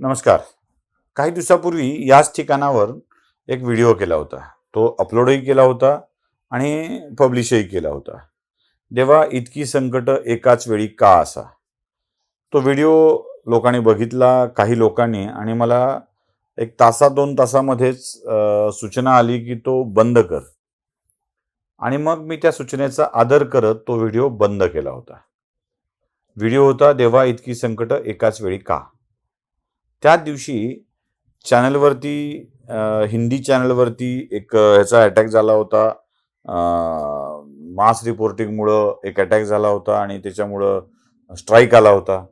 नमस्कार. काही दिवसापूर्वी याच ठिकाणावर एक व्हिडिओ केला होता. तो अपलोडही केला होता आणि पब्लिशही केला होता. देवा इतकी संकट एकाच वेळी का असा? तो व्हिडिओ लोकांनी बघितला काही लोकांनी आणि मला एक तासा दोन तासामध्येच सूचना आली की तो बंद कर. आणि मग मी त्या सूचनेचा आदर करत तो व्हिडिओ बंद केला होता. व्हिडिओ होता देवा इतकी संकट एकाच वेळी का? त्याच दिवशी चॅनलवरती हिंदी चॅनलवरती एक ह्याचा अटॅक झाला होता. मास रिपोर्टिंगमुळं एक अटॅक झाला होता आणि त्याच्यामुळं स्ट्राईक आला होता.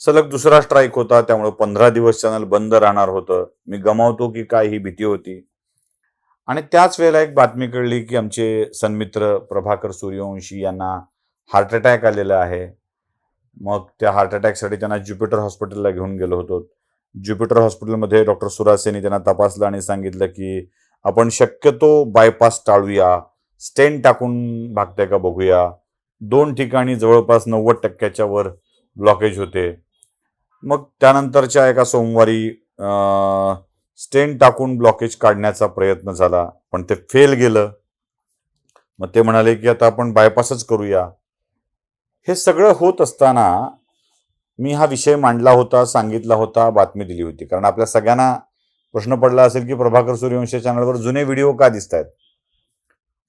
सलग दुसरा स्ट्राईक होता त्यामुळं पंधरा दिवस चॅनल बंद राहणार होतं. मी गमावतो की काय ही भीती होती. आणि त्याच वेळेला एक बातमी कळली की आमचे सन्मित्र प्रभाकर सूर्यवंशी यांना हार्ट अटॅक आलेला आहे. मग त्या हार्ट अटॅकसाठी त्यांना ज्युपिटर हॉस्पिटलला घेऊन गेलो होतो. ज्युपिटर हॉस्पिटलमध्ये डॉक्टर सुराज सेनी त्यांना तपासलं आणि सांगितलं की आपण शक्यतो बायपास टाळूया. स्टेन टाकून भागते का बघूया. दोन ठिकाणी जवळपास नव्वद टक्क्याच्या वर ब्लॉकेज होते. मग त्यानंतरच्या एका सोमवारी स्टेन टाकून ब्लॉकेज काढण्याचा प्रयत्न झाला पण ते फेल गेलं. मग ते म्हणाले की आता आपण बायपासच करूया. हे सगळं होत असताना मी हा विषय मांडला होता सांगितला होता बातमी दिली होती. कारण आपल्या सगळ्यांना प्रश्न पडला असेल की प्रभाकर सूर्यवंशी चॅनलवर जुने व्हिडिओ का दिसत आहेत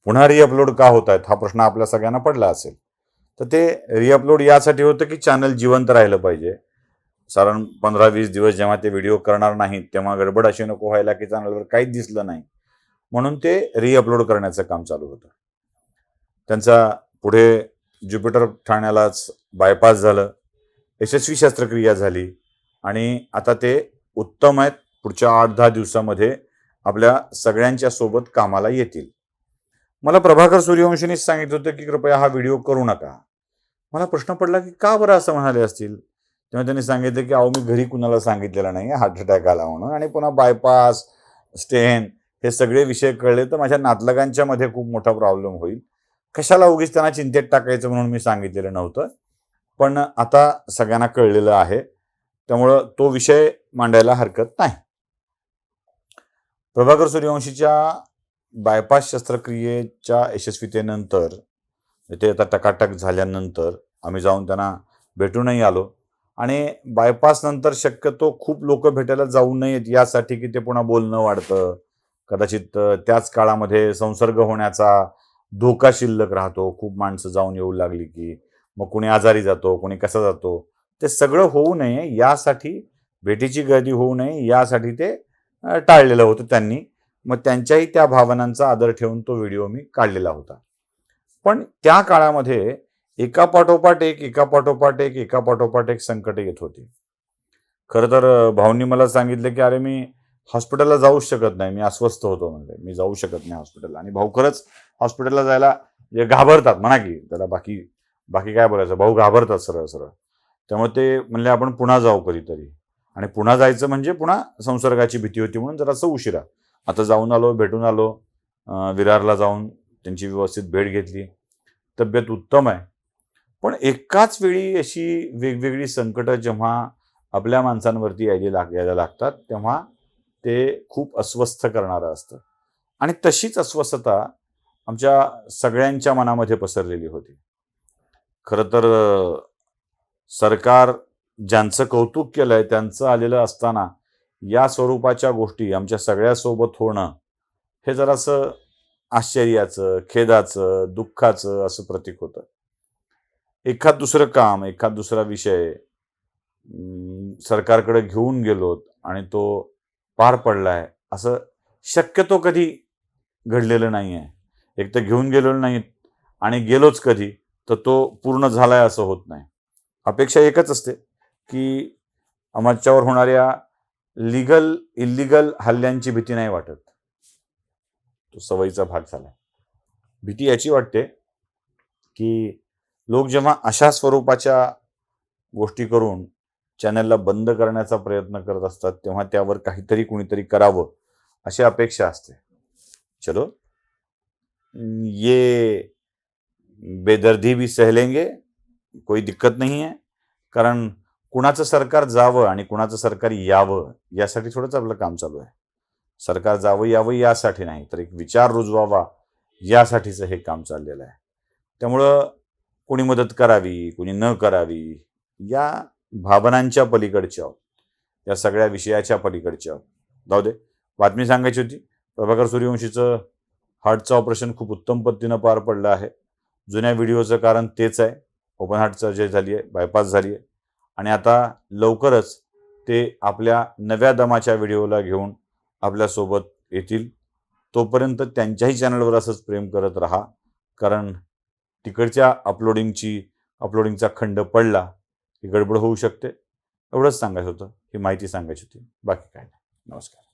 पुन्हा रिअपलोड का होत आहेत हा प्रश्न आपल्या सगळ्यांना पडला असेल. तर ते रिअपलोड यासाठी होतं की चॅनल जिवंत राहिलं पाहिजे. साधारण पंधरा वीस दिवस जेव्हा ते व्हिडिओ करणार नाहीत तेव्हा गडबड अशी नको व्हायला की चॅनलवर काहीच दिसलं नाही. म्हणून ते रिअपलोड करण्याचं काम चालू होतं. त्यांचा पुढे ज्युपिटर ठाण्यालाच बायपास झालं. यशस्वी शस्त्रक्रिया झाली. आणि आता ते उत्तम आहेत. पुढच्या आठ दहा दिवसामध्ये आपल्या सगळ्यांच्या सोबत कामाला येतील. मला प्रभाकर सूर्यवंशीनीच सांगितलं होतं की कृपया हा व्हिडिओ करू नका. मला प्रश्न पडला की का बरं असं म्हणाले असतील? तेव्हा त्यांनी सांगितलं की अहो मी घरी कुणाला सांगितलेलं नाही हार्ट अटॅक आला म्हणून आणि पुन्हा बायपास स्टेन हे सगळे विषय कळले तर माझ्या नातलगांच्या मध्ये खूप मोठा प्रॉब्लेम होईल. कशाला उगीच त्यांना चिंतेत टाकायचं म्हणून मी सांगितलेलं नव्हतं. पण आता सगळ्यांना कळलेलं आहे. त्यामुळं तो विषय मांडायला हरकत नाही. प्रभाकर सूर्यवंशीच्या बायपास शस्त्रक्रियेच्या यशस्वीतेनंतर ते आता टकाटक झाल्यानंतर आम्ही जाऊन त्यांना भेटूनही आलो. आणि बायपास नंतर शक्यतो खूप लोक भेटायला जाऊ नयेत यासाठी की ते पुन्हा बोलणं वाढतं. कदाचित त्याच काळामध्ये संसर्ग होण्याचा धोका शिल्लक राहतो. खूप माणसं जाऊन येऊ लागली की मग कोणी आजारी जातो कोणी कसा जातो? ते सगळं होऊ नये यासाठी भेटीची गर्दी होऊ नये यासाठी ते टाळलेलं होतं त्यांनी. मग त्यांच्याही त्या भावनांचा आदर ठेवून तो व्हिडिओ मी काढलेला होता. पण त्या काळामध्ये एका पाठोपाठ एक एका पाठोपाठ एक एका पाठोपाठ एक संकट येत होती. खरं तर भाऊंनी मला सांगितलं की अरे मी हॉस्पिटलला जाऊच शकत नाही. मी अस्वस्थ होतो. म्हणजे मी जाऊ शकत नाही हॉस्पिटलला. आणि भाऊ खरंच हॉस्पिटलला जायला जे घाबरतात म्हणा की त्याला बाकी बाकी काय बोलायचं? भाऊ घाबरतात सरळ सरळ. त्यामुळे ते म्हणले आपण पुन्हा जाऊ कधीतरी. आणि पुन्हा जायचं म्हणजे पुन्हा संसर्गाची भीती होती म्हणून जरासं उशिरा. आता जाऊन आलो भेटून आलो विरारला जाऊन त्यांची व्यवस्थित भेट घेतली. तब्येत उत्तम आहे. पण एकाच वेळी अशी वेगवेगळी संकटं जेव्हा आपल्या माणसांवरती यायला लाग यायला लागतात तेव्हा ते खूप अस्वस्थ करणारं असतं. आणि तशीच अस्वस्थता आमच्या सगळ्यांच्या मनामध्ये पसरलेली होती. खरं तर सरकार ज्यांचं कौतुक केलंय त्यांचं आलेलं असताना या स्वरूपाच्या गोष्टी आमच्या सगळ्यासोबत होणं हे जरासं आश्चर्याचं खेदाचं दुःखाचं असं प्रतीक होतं. एखाद दुसरं काम एखाद दुसरा विषय सरकारकडे घेऊन गेलोत आणि तो पार पडलाय असं शक्यतो कधी घडलेलं नाही आहे एक तर घेऊन गेलेलो नाहीत आणि गेलोच कधी तर तो पूर्ण झालाय असं होत नाही. अपेक्षा एकच असते की आमच्यावर होणाऱ्या लिगल इलिगल हल्ल्यांची भीती नाही वाटत. तो सवयीचा भाग झाला भीती याची वाटते की लोक जेव्हा अशा स्वरूपाच्या गोष्टी करून चॅनलला बंद करण्याचा प्रयत्न करत असतात तेव्हा त्यावर काहीतरी कुणीतरी करावं अशी अपेक्षा असते. चलो ये बेदर्दी भी सहलेंगे कोई दिक्कत नाही आहे कारण कुणाचं सरकार जावं आणि कुणाचं सरकार यावं यासाठी थोडंच आपलं काम चालू आहे. सरकार जावं यावं यासाठी नाही तर एक विचार रुजवावा यासाठीचं हे काम चाललेलं आहे. त्यामुळं कोणी मदत करावी कोणी न करावी या भावनांच्या पलीकडच्या आहोत. या सगळ्या विषयाच्या पलीकडच्या आहोत. जाऊ दे बातमी सांगायची होती प्रभाकर सूर्यवंशीचं हार्टचं ऑपरेशन खूप उत्तम पद्धतीनं पार पडलं आहे. जुन्या व्हिडिओचं कारण तेच आहे. ओपन हार्ट सर्जरी झाली आहे बायपास झाली आहे. आणि आता लवकरच ते आपल्या नव्या दमाच्या व्हिडिओला घेऊन आपल्यासोबत येतील. तोपर्यंत त्यांच्याही चॅनलवर असंच प्रेम करत राहा. कारण तिकडच्या अपलोडिंगची अपलोडिंगचा खंड पडला की गडबड होऊ शकते. एवढंच सांगायचं होतं. ही माहिती सांगायची होती. बाकी काय नाही. नमस्कार.